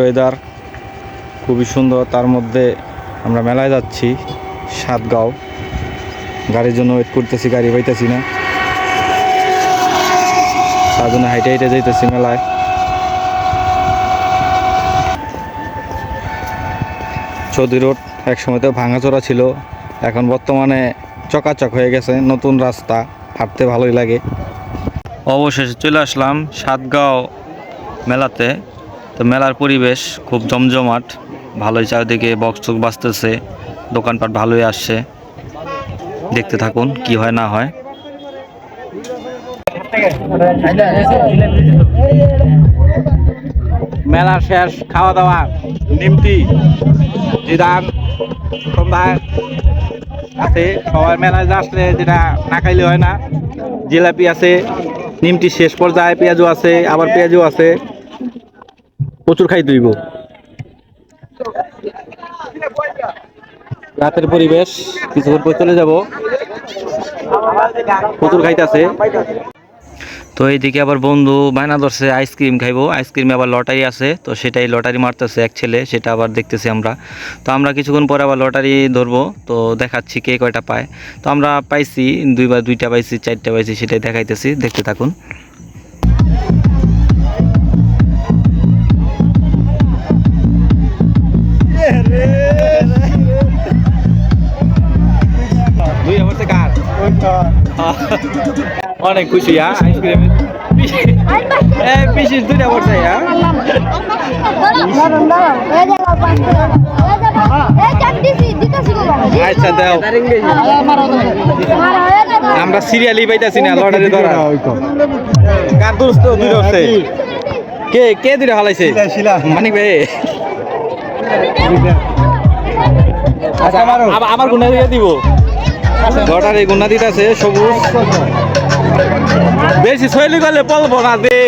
Weather খুবই সুন্দর, তার মধ্যে আমরা মেলায় যাচ্ছি, সাতগাঁও। গাড়ির জন্য ওয়েট করতেছি, গাড়ি পাইতেছি না। তার জন্য হাইটে হাইটে যাইতেছি মেলায়। চৌধুরী রোড একসময় তো ভাঙাচোরা ছিল। এখন বর্তমানে চকাচক হয়ে গেছে নতুন রাস্তা হাঁটতে ভালোই লাগে। অবশেষে চলে আসলাম সাতগাঁও মেলাতে। তো মেলার পরিবেশ খুব জমজমাট ভালোই চারিদিকে বক্স টক্স বাজতেছে দোকানপাট ভালোই আসছে। দেখতে থাকুন কি হয় না হয়। মেলা শেষ খাওয়া দাওয়া নিমতি জিরান সন্ধ্যায়। আছে। সবাই মেলায় আসলে যেটা না খাইলে হয় না। জিলাপি আছে, নিমটি শেষ পর্যায়ে পেঁয়াজও আছে, আবার পেঁয়াজও আছে। প্রচুর খাই তুইব। রাতের পরিবেশ, কিছুক্ষণ পর চলে যাব। প্রচুর খাইতেছে। তো এইদিকে আবার বন্ধু বায়না ধরছে, আইসক্রিম খাইবো। আইসক্রিমে আবার লটারি আছে, তো সেটাই লটারি মারতেছে এক ছেলে, সেটা আবার দেখতেছি আমরা। তো আমরা কিছুক্ষণ পরে আবার লটারি ধরবো, তো দেখাচ্ছি কে কয়টা পায়। তো আমরা পাইছি, দুইবার দুইটা পাইছি, চারটা পাইছি, সেটাই দেখাইতেছি, দেখতে থাকুন। অনেক খুশি হ্যাঁ আইসক্রিম। পিসিস দুইটা পড়ছে হ্যাঁ। আচ্ছা দাও। আমরা সিরিয়ালি পাইতাছি না লটারি ধরা কার দোস্ত দুইটা হচ্ছে কে কে দুইটা হালাইছে? মানিক ভাই। আচ্ছা আমার আমার গুণা দিয়ে দিব। লটারি গুণা দিতেছে সবুজ। বেশি শৈলী করলে বলব না, দে।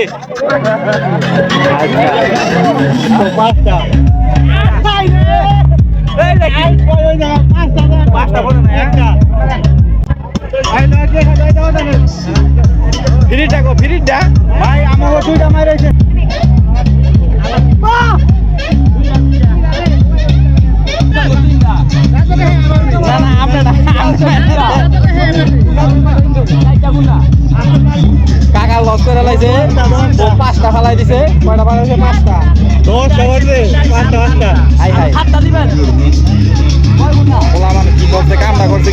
ফিরিটা গো ফিরিটা। ভাই আমার দুইটা মাইরেছে। কাকা লস করে লাইছে ও পাঁচটা ফালাই দিছে। কয়টা ফালাইছে পাঁচটা। দশটা বাজছে পাঁচটা পাঁচটা হাই হাই। মানে কি করছে কামটা করছে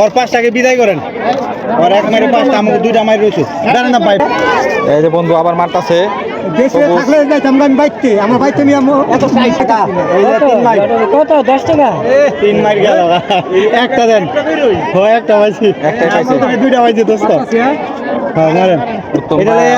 ওর পাঁচটাকে বিদায় করেন। ওর এক মাইরে পাঁচটা আমাকে দুইটা মাইরে রয়েছে। জানেন না ভাই। এই যে বন্ধু আবার মারতাছে। দেশে থাকলে যাইতাম আমি বাইতে আমার বাইতে নিয়ে আমি এত ষাট টাকা এই যে তিন মাইল কত? দশ টাকা? তিন মাইল গেল একটা দেন। ও একটা পাইছি। দুইটা পাইছি দোস্ত। হ্যাঁ